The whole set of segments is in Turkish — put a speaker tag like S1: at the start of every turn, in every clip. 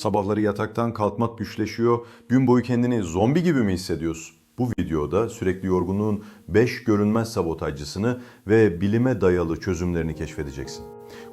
S1: Sabahları yataktan kalkmak güçleşiyor, gün boyu kendini zombi gibi mi hissediyorsun? Bu videoda sürekli yorgunluğun 5 görünmez sabotajcısını ve bilime dayalı çözümlerini keşfedeceksin.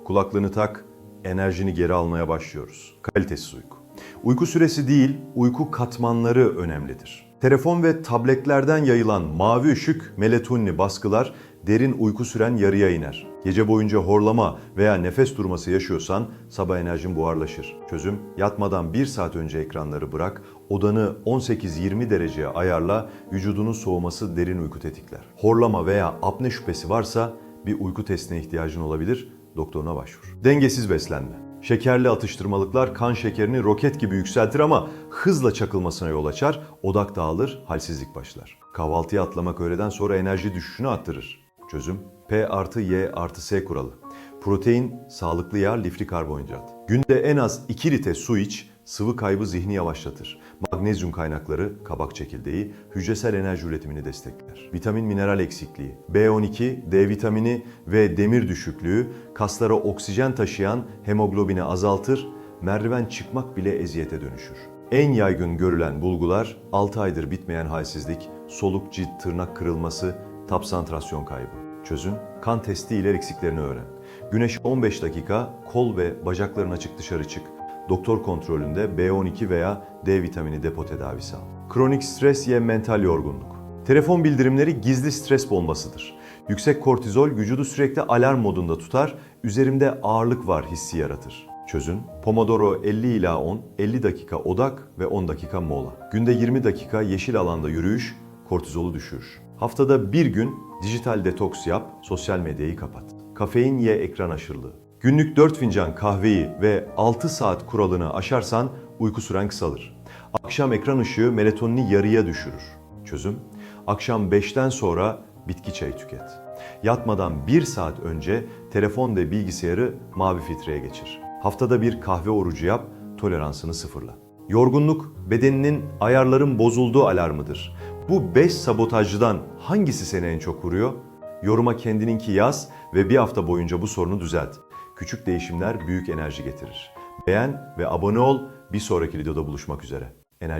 S1: Kulaklığını tak, enerjini geri almaya başlıyoruz. Kalitesiz uyku. Uyku süresi değil, uyku katmanları önemlidir. Telefon ve tabletlerden yayılan mavi ışık melatonini baskılar derin uyku süren yarıya iner. Gece boyunca horlama veya nefes durması yaşıyorsan sabah enerjin buharlaşır. Çözüm yatmadan 1 saat önce ekranları bırak, odanı 18-20 dereceye ayarla, vücudunun soğuması derin uyku tetikler. Horlama veya apne şüphesi varsa bir uyku testine ihtiyacın olabilir, doktoruna başvur. Dengesiz beslenme. Şekerli atıştırmalıklar kan şekerini roket gibi yükseltir ama hızla çakılmasına yol açar, odak dağılır, halsizlik başlar. Kahvaltıya atlamak öğleden sonra enerji düşüşünü arttırır. Çözüm P artı Y artı S kuralı. Protein, sağlıklı yağ, lifli karbonhidrat. Günde en az 2 litre su iç, sıvı kaybı zihni yavaşlatır. Magnezyum kaynakları, kabak çekirdeği, hücresel enerji üretimini destekler. Vitamin mineral eksikliği, B12, D vitamini ve demir düşüklüğü kaslara oksijen taşıyan hemoglobini azaltır, merdiven çıkmak bile eziyete dönüşür. En yaygın görülen bulgular 6 aydır bitmeyen halsizlik, soluk cilt tırnak kırılması, tapsantrasyon kaybı. Çözüm, kan testi ile eksiklerini öğren. Güneş 15 dakika, kol ve bacakların açık dışarı çık. Doktor kontrolünde B12 veya D vitamini depo tedavisi al. Kronik stres ye mental yorgunluk. Telefon bildirimleri gizli stres bombasıdır. Yüksek kortizol vücudu sürekli alarm modunda tutar, üzerimde ağırlık var hissi yaratır. Çözün Pomodoro 50 ila 10, 50 dakika odak ve 10 dakika mola. Günde 20 dakika yeşil alanda yürüyüş kortizolu düşürür. Haftada bir gün dijital detoks yap, sosyal medyayı kapat. Kafein ye ekran aşırılığı. Günlük 4 fincan kahveyi ve 6 saat kuralını aşarsan uyku süren kısalır. Akşam ekran ışığı melatonini yarıya düşürür. Çözüm Akşam 5'ten sonra bitki çayı tüket. Yatmadan 1 saat önce telefon ve bilgisayarı mavi filtreye geçir. Haftada bir kahve orucu yap, toleransını sıfırla. Yorgunluk bedeninin ayarların bozulduğu alarmıdır. Bu 5 sabotajcıdan hangisi seni en çok vuruyor? Yoruma kendininki yaz ve bir hafta boyunca bu sorunu düzelt. Küçük değişimler büyük enerji getirir. Beğen ve abone ol. Bir sonraki videoda buluşmak üzere. Enerji